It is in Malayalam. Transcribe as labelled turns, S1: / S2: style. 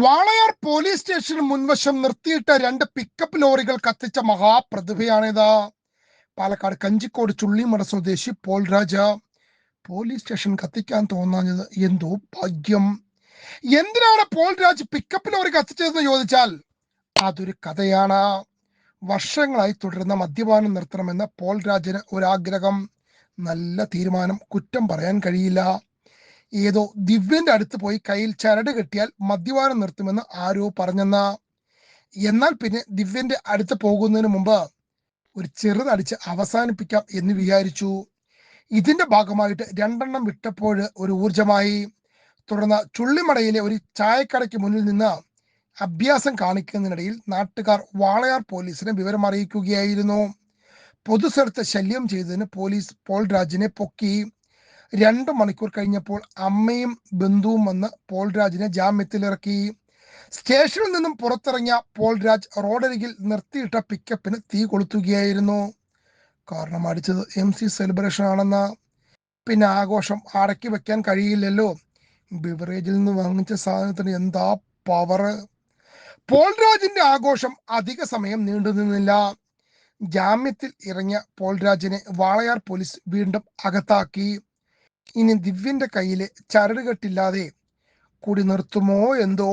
S1: വാളയാർ പോലീസ് സ്റ്റേഷന് മുൻവശം നിർത്തിയിട്ട രണ്ട് പിക്കപ്പ് ലോറികൾ കത്തിച്ച മഹാപ്രതിഭയാണിത്. പാലക്കാട് കഞ്ചിക്കോട് ചുള്ളിമട സ്വദേശി പോൾ രാജ പോലീസ് സ്റ്റേഷൻ കത്തിക്കാൻ തോന്നാഞ്ഞത് എന്തോ ഭാഗ്യം. എന്തിനാണ് പോൾ രാജ് പിക്കപ്പ് ലോറി കത്തിച്ചതെന്ന് ചോദിച്ചാൽ അതൊരു കഥയാണ്. വർഷങ്ങളായി തുടരുന്ന മദ്യപാനം നിർത്തണമെന്ന പോൾ രാജിന് ഒരാഗ്രഹം. നല്ല തീരുമാനം കുറ്റം പറയാൻ കഴിയില്ല. ഏതോ ദിവ്യന്റെ അടുത്ത് പോയി കയ്യിൽ ചരട് കെട്ടിയാൽ മദ്യപാനം നിർത്തുമെന്ന് ആരോ പറഞ്ഞെന്ന. എന്നാൽ പിന്നെ ദിവ്യന്റെ അടുത്ത് പോകുന്നതിന് മുമ്പ് ഒരു ചെറുതടിച്ച് അവസാനിപ്പിക്കാം എന്ന് വിചാരിച്ചു. ഇതിന്റെ ഭാഗമായിട്ട് രണ്ടെണ്ണം വിട്ടപ്പോൾ ഒരു ഊർജമായി തുടർന്ന് ചുള്ളിമടയിലെ ഒരു ചായക്കടയ്ക്ക് മുന്നിൽ നിന്ന് അഭ്യാസം കാണിക്കുന്നതിനിടയിൽ നാട്ടുകാർ വാളയാർ പോലീസിനെ വിവരം അറിയിക്കുകയായിരുന്നു. പൊതുസ്ഥലത്ത് ശല്യം ചെയ്തതിന് പോലീസ് പോൾ രാജിനെ പൊക്കി. രണ്ട് മണിക്കൂർ കഴിഞ്ഞപ്പോൾ അമ്മയും ബന്ധുവും വന്ന് പോൾരാജിനെ ജാമ്യത്തിലിറക്കി. സ്റ്റേഷനിൽ നിന്നും പുറത്തിറങ്ങിയ പോൾരാജ് റോഡരികിൽ നിർത്തിയിട്ട പിക്കപ്പിന് തീ കൊളുത്തുകയായിരുന്നു. കാരണം അടിച്ചത് എം സി സെലിബ്രേഷൻ ആണെന്ന. പിന്നെ ആഘോഷം അടക്കി വെക്കാൻ കഴിയില്ലല്ലോ. ബിവറേജിൽ നിന്ന് വാങ്ങിച്ച സാധനത്തിന് എന്താ പവർ പോൾരാജിന്റെ ആഘോഷം അധിക സമയം നീണ്ടു നിന്നില്ല. ജാമ്യത്തിൽ ഇറങ്ങിയ പോൾരാജിനെ വാളയാർ പോലീസ് വീണ്ടും അകത്താക്കി. ഇനി ദിവ്യന്റെ കയ്യിലെ ചരടുകെട്ടില്ലാതെ കൂടി നിർത്തുമോ എന്തോ?